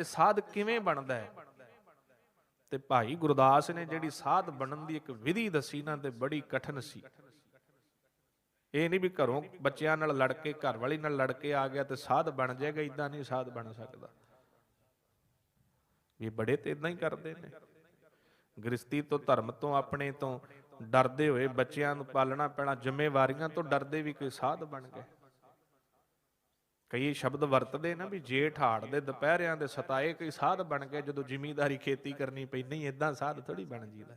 ਤੇ ਸਾਧ ਕਿਵੇਂ ਬਣਦਾ ਹੈ? ਤੇ ਭਾਈ ਗੁਰਦਾਸ ਨੇ ਜਿਹੜੀ ਸਾਧ ਬਣਨ ਦੀ ਇੱਕ ਵਿਧੀ ਦੱਸੀ ਨਾ, ਤੇ ਬੜੀ ਕਠਿਨ ਸੀ। ਇਹ ਨਹੀਂ ਵੀ ਘਰੋਂ ਬੱਚਿਆਂ ਨਾਲ ਲੜ ਕੇ, ਘਰ ਵਾਲੀ ਨਾਲ ਲੜ ਕੇ ਆ ਗਿਆ ਤੇ ਸਾਧ ਬਣ ਜਾਏਗਾ ਇਦਾਂ ਨਹੀਂ ਸਾਧ ਬਣ ਸਕਦਾ। ਇਹ ਬੜੇ ਤੇ ਇਦਾਂ ਹੀ ਕਰਦੇ ਨੇ। ਗ੍ਰਸਤੀ ਤੋਂ ਧਰਮ ਤੋਂ ਆਪਣੇ ਤੋਂ ਡਰਦੇ ਹੋਏ ਬੱਚਿਆਂ ਨੂੰ ਪਾਲਣਾ ਪੈਣਾ, ਜ਼ਿੰਮੇਵਾਰੀਆਂ ਤੋਂ ਡਰਦੇ ਵੀ ਕੋਈ ਸਾਧ ਬਣ ਗਏ ਕਈ ਸ਼ਬਦ ਵਰਤਦੇ ਨਾ ਵੀ ਜੇਠ ਹਾੜ ਦੇ ਦੁਪਹਿਰਿਆਂ ਦੇ ਸਤਾਏ, ਕੋਈ ਸਾਧ ਬਣ ਗਏ, ਜਦੋਂ ਜ਼ਿਮੀਂਦਾਰੀ ਖੇਤੀ ਕਰਨੀ ਪਈ, ਨਹੀਂ ਇਦਾਂ ਸਾਧ ਥੋੜੀ ਬਣ ਜੀਦਾ।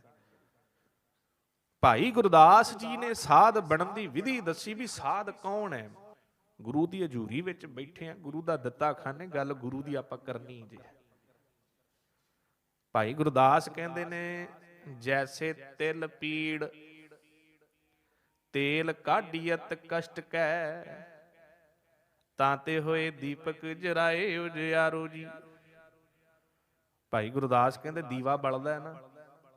ਭਾਈ ਗੁਰਦਾਸ ਜੀ ਨੇ ਸਾਧ ਬਣਨ ਦੀ ਵਿਧੀ ਦੱਸੀ ਵੀ ਸਾਧ ਕੌਣ ਹੈ? ਗੁਰੂ ਦੀ ਹਜ਼ੂਰੀ ਵਿੱਚ ਬੈਠੇ ਆ, ਗੁਰੂ ਦਾ ਦਿੱਤਾ ਖਾਨੇ ਗੱਲ ਗੁਰੂ ਦੀ ਆਪਾਂ ਕਰਨੀ ਜੇ। ਭਾਈ ਗੁਰਦਾਸ ਕਹਿੰਦੇ ਨੇ, ਜੈਸੇ ਤਿਲ ਪੀੜ, ਤੇਲ ਕਾਢੀਅਤ ਕਸ਼ਟ ਕੈ ਤਾਂ ਤੇ ਹੋਏ ਦੀਪਕ ਜਰਾਏ ਉਜਿਆਰੋ ਜੀ। ਭਾਈ ਗੁਰਦਾਸ ਕਹਿੰਦੇ ਦੀਵਾ ਬਲਦਾ ਹੈ ਨਾ,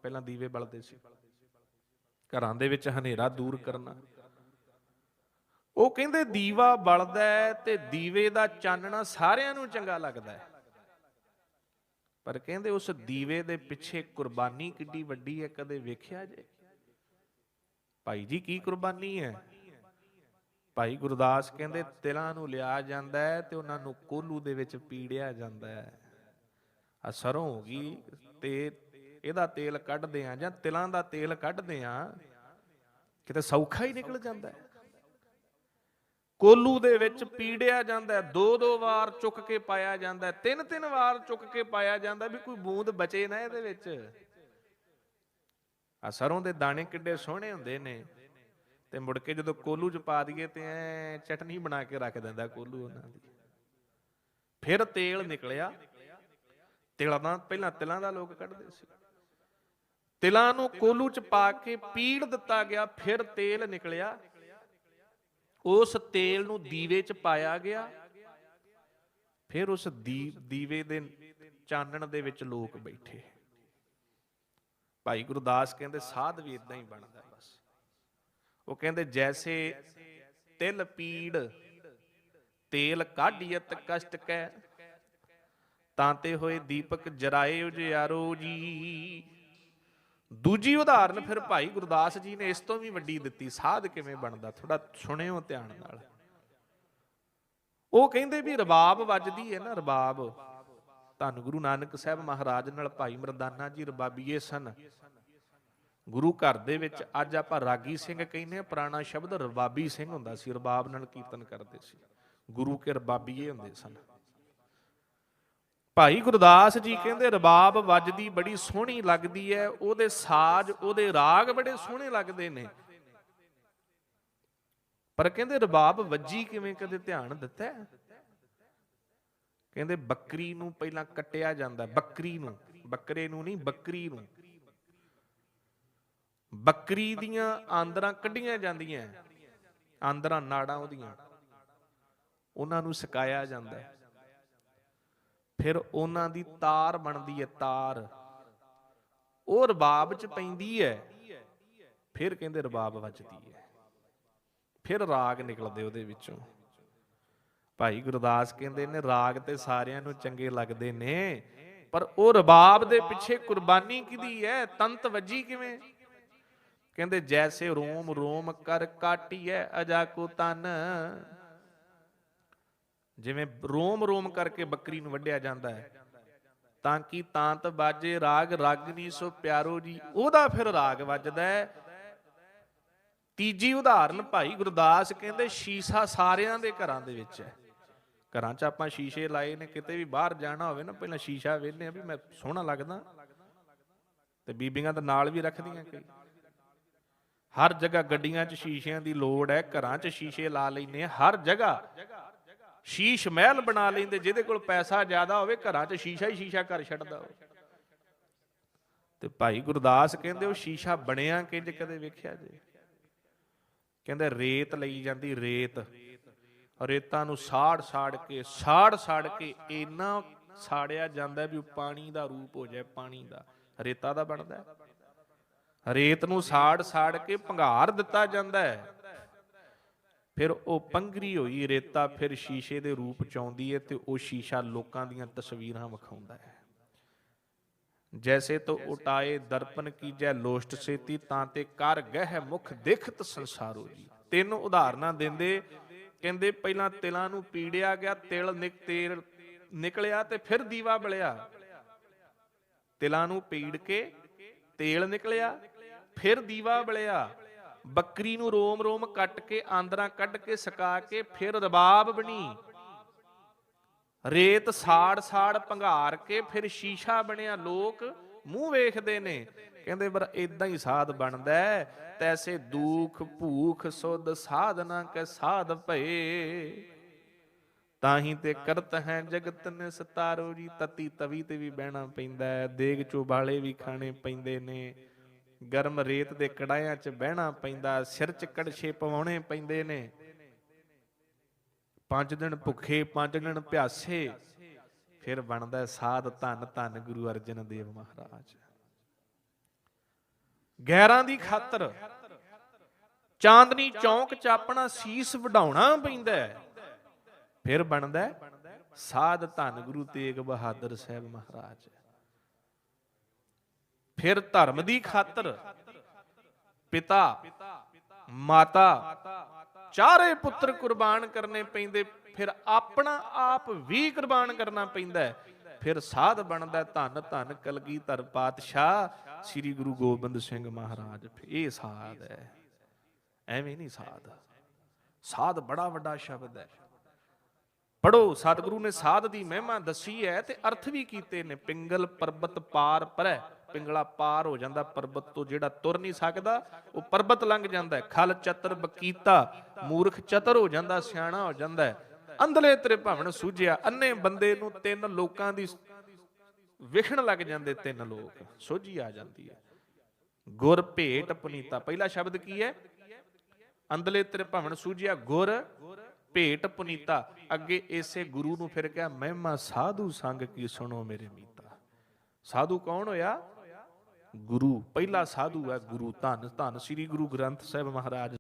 ਪਹਿਲਾਂ ਦੀਵੇ ਬਲਦੇ ਸੀ। ਘਰਾਂ ਦੇ ਵਿੱਚ ਹਨੇਰਾ ਦੂਰ ਕਰਨਾ। ਉਹ ਕਹਿੰਦੇ ਦੀਵਾ ਬਲਦਾ ਹੈ ਤੇ ਦੀਵੇ ਦਾ ਚਾਨਣਾ ਸਾਰਿਆਂ ਨੂੰ ਚੰਗਾ ਲੱਗਦਾ ਹੈ। ਪਰ ਕਹਿੰਦੇ ਉਸ ਦੀਵੇ ਦੇ ਪਿੱਛੇ ਕੁਰਬਾਨੀ ਕਿੱਡੀ ਵੱਡੀ ਹੈ, ਕਦੇ ਵੇਖਿਆ ਜੇ? ਭਾਈ ਜੀ, ਕੀ ਕੁਰਬਾਨੀ ਹੈ? ਭਾਈ ਗੁਰਦਾਸ ਕਹਿੰਦੇ ਤਿਲਾਂ ਨੂੰ ਲਿਆ ਜਾਂਦਾ ਹੈ ਤੇ ਉਹਨਾਂ ਨੂੰ ਕੋਲੂ ਦੇ ਵਿੱਚ ਪੀੜਿਆ ਜਾਂਦਾ ਹੈ। ਆ ਸਰੋਂ ਹੋ ਗਈ ਤੇ ਇਹਦਾ ਤੇਲ ਕੱਢਦੇ ਆ ਜਾਂ ਤਿਲਾਂ ਦਾ ਤੇਲ ਕੱਢਦੇ ਆ ਕਿਤੇ ਸੌਖਾ ਹੀ ਨਿਕਲ ਜਾਂਦਾ ਹੈ। ਕੋਲੂ ਦੇ ਵਿੱਚ ਪੀੜਿਆ ਜਾਂਦਾ ਦੋ ਦੋ ਵਾਰ ਚੁੱਕ ਕੇ ਪਾਇਆ ਜਾਂਦਾ ਤਿੰਨ ਤਿੰਨ ਵਾਰ ਚੁੱਕ ਕੇ ਪਾਇਆ ਜਾਂਦਾ ਵੀ ਕੋਈ ਬੂੰਦ ਬਚੇ ਨਾ ਇਹਦੇ ਵਿੱਚ। ਆ ਸਰੋਂ ਦੇ ਦਾਣੇ ਕਿੱਡੇ ਸੋਹਣੇ ਹੁੰਦੇ ਨੇ। ਤੇ ਮੁੜ ਕੇ ਜਦੋਂ ਕੋਲੂ ਚ ਪਾ ਦਈਏ ਤੇ ਐ ਚਟਨੀ ਬਣਾ ਕੇ ਰੱਖ ਦਿੰਦਾ ਕੋਲੂ ਉਹਨਾਂ ਦੀ। ਫਿਰ ਤੇਲ ਨਿਕਲਿਆ। ਤਿਲਾਂ ਦਾ ਪਹਿਲਾਂ ਤਿਲਾਂ ਦਾ ਲੋਕ ਕੱਢਦੇ ਸੀ। ਤਿਲਾਂ ਨੂੰ ਕੋਲੂ ਚ ਪਾ ਕੇ ਪੀੜ ਦਿੱਤਾ ਗਿਆ, ਫਿਰ ਤੇਲ ਨਿਕਲਿਆ। ਉਸ ਤੇਲ ਨੂੰ ਦੀਵੇ ਚ ਪਾਇਆ ਗਿਆ। ਫਿਰ ਉਸ ਦੀ- ਦੀਵੇ ਦੇ ਚਾਨਣ ਦੇ ਵਿੱਚ ਲੋਕ ਬੈਠੇ। ਭਾਈ ਗੁਰਦਾਸ ਕਹਿੰਦੇ, ਸਾਧ ਵੀ ਇਦਾਂ ਹੀ ਬਣਦਾ ਬਸ। ਉਹ ਕਹਿੰਦੇ ਜੈਸੇ ਤਿਲ ਪੀੜ, ਤੇਲ ਕਾਢੀਅਤ ਕਸ਼ਟ ਕੈ। ਤਾਂ ਤੇ ਹੋਏ ਦੀਪਕ ਜਰਾਏ ਉਜਿਆਰੋ ਜੀ। ਦੂਜੀ ਉਦਾਹਰਨ ਫਿਰ ਭਾਈ ਗੁਰਦਾਸ ਜੀ ਨੇ ਇਸ ਤੋਂ ਵੀ ਵੱਡੀ ਦਿੱਤੀ, ਸਾਧ ਕਿਵੇਂ ਬਣਦਾ? ਥੋੜਾ ਸੁਣਿਓ ਧਿਆਨ ਨਾਲ। ਉਹ ਕਹਿੰਦੇ ਵੀ ਰਬਾਬ ਵੱਜਦੀ ਹੈ ਨਾ ਰਬਾਬ। ਧੰਨ ਗੁਰੂ ਨਾਨਕ ਸਾਹਿਬ ਮਹਾਰਾਜ ਨਾਲ ਭਾਈ ਮਰਦਾਨਾ ਜੀ ਰਬਾਬੀਏ ਸਨ। ਗੁਰੂ ਘਰ ਦੇ ਵਿੱਚ ਅੱਜ ਆਪਾਂ ਰਾਗੀ ਸਿੰਘ ਕਹਿੰਦੇ ਆ, ਪੁਰਾਣਾ ਸ਼ਬਦ ਰਬਾਬੀ ਸਿੰਘ ਹੁੰਦਾ ਸੀ, ਰਬਾਬ ਨਾਲ ਕੀਰਤਨ ਕਰਦੇ ਸੀ। ਗੁਰੂ ਕੇ ਰਬਾਬੀਏ ਹੁੰਦੇ ਸਨ। ਭਾਈ ਗੁਰਦਾਸ ਜੀ ਕਹਿੰਦੇ, ਰਬਾਬ ਵੱਜਦੀ ਬੜੀ ਸੋਹਣੀ ਲੱਗਦੀ ਹੈ ਉਹਦੇ ਸਾਜ਼, ਉਹਦੇ ਰਾਗ ਬੜੇ ਸੋਹਣੇ ਲੱਗਦੇ ਨੇ। ਪਰ ਕਹਿੰਦੇ, ਰਬਾਬ ਵੱਜੀ ਕਿਵੇਂ, ਕਦੇ ਧਿਆਨ ਦਿੱਤਾ? ਕਹਿੰਦੇ, ਬੱਕਰੀ ਨੂੰ ਪਹਿਲਾਂ ਕੱਟਿਆ ਜਾਂਦਾ, ਬੱਕਰੀ ਨੂੰ, ਬੱਕਰੇ ਨੂੰ ਨਹੀਂ, ਬੱਕਰੀ ਨੂੰ। ਬੱਕਰੀ ਦੀਆਂ ਆਂਦਰਾਂ ਕੱਢੀਆਂ ਜਾਂਦੀਆਂ ਆਂਦਰਾਂ ਨਾੜਾਂ ਉਹਦੀਆਂ। ਉਹਨਾਂ ਨੂੰ ਸੁਕਾਇਆ ਜਾਂਦਾ ਫਿਰ ਉਹਨਾਂ ਦੀ ਤਾਰ ਬਣਦੀ ਹੈ ਤਾਰ। ਉਹ ਰਬਾਬ ਚ ਪੈਂਦੀ ਹੈ, ਫਿਰ ਕਹਿੰਦੇ ਰਬਾਬ ਵੱਜਦੀ ਹੈ। ਫਿਰ ਰਾਗ ਨਿਕਲਦੇ ਉਹਦੇ ਵਿੱਚੋਂ। ਭਾਈ ਗੁਰਦਾਸ ਕਹਿੰਦੇ ਨੇ, ਰਾਗ ਤੇ ਸਾਰਿਆਂ ਨੂੰ ਚੰਗੇ ਲੱਗਦੇ ਨੇ, ਪਰ ਉਹ ਰਬਾਬ ਦੇ ਪਿੱਛੇ ਕੁਰਬਾਨੀ ਕਿਹਦੀ ਹੈ? ਤੰਤ ਵੱਜੀ ਕਿਵੇਂ? ਕਹਿੰਦੇ, ਜੈਸੇ ਰੋਮ ਰੋਮ ਕਰ ਕਾਟੀਐ ਅਜਾ ਕੋ ਤਨ। ਜਿਵੇਂ ਰੋਮ ਰੋਮ ਕਰਕੇ ਬੱਕਰੀ ਨੂੰ ਵੱਢਿਆ ਜਾਂਦਾ ਹੈ, ਤਾਂ ਕਿ ਤਾਂਤ ਬਾਜੇ ਰਾਗ ਰਾਗਨੀ ਸੋ ਪਿਆਰੋ ਜੀ। ਉਹਦਾ ਫਿਰ ਰਾਗ ਵੱਜਦਾ ਹੈ। ਤੀਜੀ ਉਦਾਹਰਨ ਭਾਈ ਗੁਰਦਾਸ ਕਹਿੰਦੇ, ਸ਼ੀਸ਼ਾ ਸਾਰਿਆਂ ਦੇ ਘਰਾਂ ਦੇ ਵਿੱਚ ਹੈ। ਘਰਾਂ 'ਚ ਆਪਾਂ ਸ਼ੀਸ਼ੇ ਲਾਏ ਨੇ, ਕਿਤੇ ਵੀ ਬਾਹਰ ਜਾਣਾ ਹੋਵੇ ਨਾ, ਪਹਿਲਾਂ ਸ਼ੀਸ਼ਾ ਵੇਖਦੇ ਆ ਵੀ ਮੈਂ ਸੋਹਣਾ ਲੱਗਦਾ। ਤੇ ਬੀਬੀਆਂ ਤਾਂ ਨਾਲ ਵੀ ਰੱਖਦੀਆਂ ਕਈ। ਹਰ ਜਗ੍ਹਾ ਗੱਡੀਆਂ 'ਚ ਸ਼ੀਸ਼ਿਆਂ ਦੀ ਲੋੜ ਹੈ, ਘਰਾਂ 'ਚ ਸ਼ੀਸ਼ੇ ਲਾ ਲੈਂਦੇ ਹਰ ਜਗ੍ਹਾ। ਸ਼ੀਸ਼ ਮਹਿਲ ਬਣਾ ਲੈਂਦੇ, ਜਿਹਦੇ ਕੋਲ ਪੈਸਾ ਜ਼ਿਆਦਾ ਹੋਵੇ, ਘਰਾਂ 'ਚ ਸ਼ੀਸ਼ਾ ਹੀ ਸ਼ੀਸ਼ਾ ਕਰ ਛੱਡਦਾ ਤੇ ਭਾਈ ਗੁਰਦਾਸ ਕਹਿੰਦੇ, ਉਹ ਸ਼ੀਸ਼ਾ ਬਣਿਆ ਕਿੰਜ ਕਦੇ ਵੇਖਿਆ ਜੇ? ਕਹਿੰਦੇ, ਰੇਤ ਲਈ ਜਾਂਦੀ ਰੇਤ। ਰੇਤਾਂ ਨੂੰ ਸਾੜ ਸਾੜ ਕੇ, ਸਾੜ ਸਾੜ ਕੇ ਇੰਨਾ ਸਾੜਿਆ ਜਾਂਦਾ ਵੀ ਪਾਣੀ ਦਾ ਰੂਪ ਹੋ ਜਾਏ, ਪਾਣੀ ਦਾ। ਰੇਤਾ ਦਾ ਬਣਦਾ। ਰੇਤ ਨੂੰ ਸਾੜ ਸਾੜ ਕੇ ਭੰਗਾਰ ਦਿੱਤਾ ਜਾਂਦਾ ਹੈ। ਫਿਰ ਉਹ ਪੰਗਰੀ ਹੋਈ ਰੇਤਾ ਫਿਰ ਸ਼ੀਸ਼ੇ ਦੇ ਰੂਪ ਚ ਆਉਂਦੀ ਹੈ ਤੇ ਉਹ ਸ਼ੀਸ਼ਾ ਲੋਕਾਂ ਦੀਆਂ ਤਸਵੀਰਾਂ ਵਿਖਾਉਂਦਾ ਹੈ। ਜੈਸੇ ਤੋ ਉਟਾਏ ਦਰਪਨ ਕੀਜੈ ਲੋਸ਼ਟ ਸੇਤੀ, ਤਾਂ ਤੇ ਕਰ ਗਹਿ ਮੁਖ ਦੇਖਤ ਸੰਸਾਰੋ ਜੀ। ਤਿੰਨ ਉਦਾਹਰਨਾਂ ਦਿੰਦੇ, ਕਹਿੰਦੇ ਪਹਿਲਾਂ ਤਿਲਾਂ ਨੂੰ ਪੀੜਿਆ ਗਿਆ, ਤਿਲ ਨਿਕ ਤੇਲ ਨਿਕਲਿਆ ਤੇ ਫਿਰ ਦੀਵਾ ਬਲਿਆ। ਤਿਲਾਂ ਨੂੰ ਪੀੜ ਕੇ ਤੇਲ ਨਿਕਲਿਆ ਫਿਰ ਦੀਵਾ ਬਲਿਆ। ਬੱਕਰੀ ਨੂੰ ਰੋਮ ਰੋਮ ਕੱਟ ਕੇ ਆਂਦਰਾਂ ਕੱਢ ਕੇ ਸਕਾ ਕੇ ਫਿਰ ਰਬਾਬ ਬਣੀ। ਰੇਤ ਸਾੜ ਸਾੜ ਭੰਗਾਰ ਕੇ ਫਿਰ ਸ਼ੀਸ਼ਾ ਬਣਿਆ। ਲੋਕ ਮੂੰਹ ਵੇਖਦੇ ਨੇ। ਕਹਿੰਦੇ ਪਰ ਇਦਾਂ ਹੀ ਸਾਧ ਬਣਦਾ ਹੈ, ਤੈਸੇ ਦੁਖ ਭੂਖ ਸੁਧ ਸਾਧਨਾ ਕੈ ਸਾਧ ਭਏ। ਤਾਂ ਹੀ ਤੇ ਕਰਤ ਹੈ ਜਗਤ ਨੇ ਸਤਾਰੋ ਜੀ। ਤਤੀ ਤਵੀ ਤੇ ਵੀ ਬਹਿਣਾ ਪੈਂਦਾ ਹੈ। ਦੇਗ ਚੋਂ ਵੀ ਖਾਣੇ ਪੈਂਦੇ ਨੇ। ਗਰਮ ਰੇਤ ਦੇ ਕੜਾਇਆਂ 'ਚ ਬਹਿਣਾ ਪੈਂਦਾ, ਸਿਰ 'ਚ ਕੜਛੇ ਪਵਾਉਣੇ ਪੈਂਦੇ ਨੇ। ਪੰਜ ਦਿਨ ਭੁੱਖੇ, ਪੰਜ ਦਿਨ ਪਿਆਸੇ, ਫਿਰ ਬਣਦਾ ਸਾਧ ਧੰਨ ਧੰਨ ਗੁਰੂ ਅਰਜਨ ਦੇਵ ਮਹਾਰਾਜ। ਗੈਰਾਂ ਦੀ ਖਾਤਰ ਚਾਂਦਨੀ ਚੌਂਕ 'ਚ ਆਪਣਾ ਸੀਸ ਵਢਾਉਣਾ ਪੈਂਦਾ ਫਿਰ ਬਣਦਾ ਸਾਧ ਧੰਨ ਗੁਰੂ ਤੇਗ ਬਹਾਦਰ ਸਾਹਿਬ ਮਹਾਰਾਜ। ਫਿਰ ਧਰਮ ਦੀ ਖਾਤਰ ਪਿਤਾ, ਮਾਤਾ, ਚਾਰੇ ਪੁੱਤਰ ਕੁਰਬਾਨ ਕਰਨੇ ਪੈਂਦੇ, ਫਿਰ ਆਪਣਾ ਆਪ ਵੀ ਕੁਰਬਾਨ ਕਰਨਾ ਪੈਂਦਾ ਫਿਰ ਸਾਧ ਬਣਦਾ ਧੰਨ ਧੰਨ ਕਲਗੀਧਰ ਪਾਤਸ਼ਾਹ, ਸ੍ਰੀ ਗੁਰੂ ਗੋਬਿੰਦ ਸਿੰਘ ਮਹਾਰਾਜ। ਇਹ ਸਾਧ ਹੈ। ਐਵੇਂ ਨਹੀਂ ਸਾਧ। ਸਾਧ ਬੜਾ ਵੱਡਾ ਸ਼ਬਦ ਹੈ। ਪੜੋ ਸਤਿਗੁਰੂ ਨੇ ਸਾਧ ਦੀ ਮਹਿਮਾ ਦੱਸੀ ਹੈ ਤੇ ਅਰਥ ਵੀ ਕੀਤੇ ਨੇ। ਪਿੰਗਲ ਪਰਬਤ ਪਾਰ ਪਰੈ। ਪਿੰਗਲਾ ਪਾਰ ਹੋ ਜਾਂਦਾ, ਪਰਬਤ ਤੋਂ ਜਿਹੜਾ ਤੁਰ ਨਹੀਂ ਸਕਦਾ, ਉਹ ਪਰਬਤ ਲੰਘ ਜਾਂਦਾ ਖਲ ਚਤਰ ਬਕੀਤਾ, ਮੂਰਖ ਚਤਰ ਹੋ ਜਾਂਦਾ, ਸਿਆਣਾ ਹੋ ਜਾਂਦਾ ਅੰਧਲੇ ਤੇਰੇ ਭਾਵਨ ਸੂਝਿਆ, ਅੰਨੇ ਬੰਦੇ ਨੂੰ ਤਿੰਨ ਲੋਕਾਂ ਦੀ ਵਿਖਣ ਲੱਗ ਜਾਂਦੇ ਤਿੰਨ ਲੋਕ, ਸੋਝੀ ਆ ਜਾਂਦੀ ਹੈ। ਗੁਰ ਭੇਟ ਪੁਨੀਤਾ, ਪਹਿਲਾ ਸ਼ਬਦ ਕੀ ਹੈ? ਅੰਧਲੇ ਤੇਰੇ ਭਵਨ ਸੂਝਿਆ, ਗੁਰ ਭੇਟ ਪੁਨੀਤਾ, ਅੱਗੇ ਇਸੇ ਗੁਰੂ ਨੂੰ ਫਿਰ ਕਿਹਾ, ਮਹਿਮਾ ਸਾਧੂ ਸੰਗ ਕੀ ਸੁਣੋ ਮੇਰੇ ਮੀਤਾ। ਸਾਧੂ ਕੌਣ ਹੋਇਆ? ਗੁਰੂ ਪਹਿਲਾ ਸਾਧੂ ਹੈ ਗੁਰੂ ਧੰਨ ਧੰਨ ਸ੍ਰੀ ਗੁਰੂ ਗ੍ਰੰਥ ਸਾਹਿਬ ਮਹਾਰਾਜ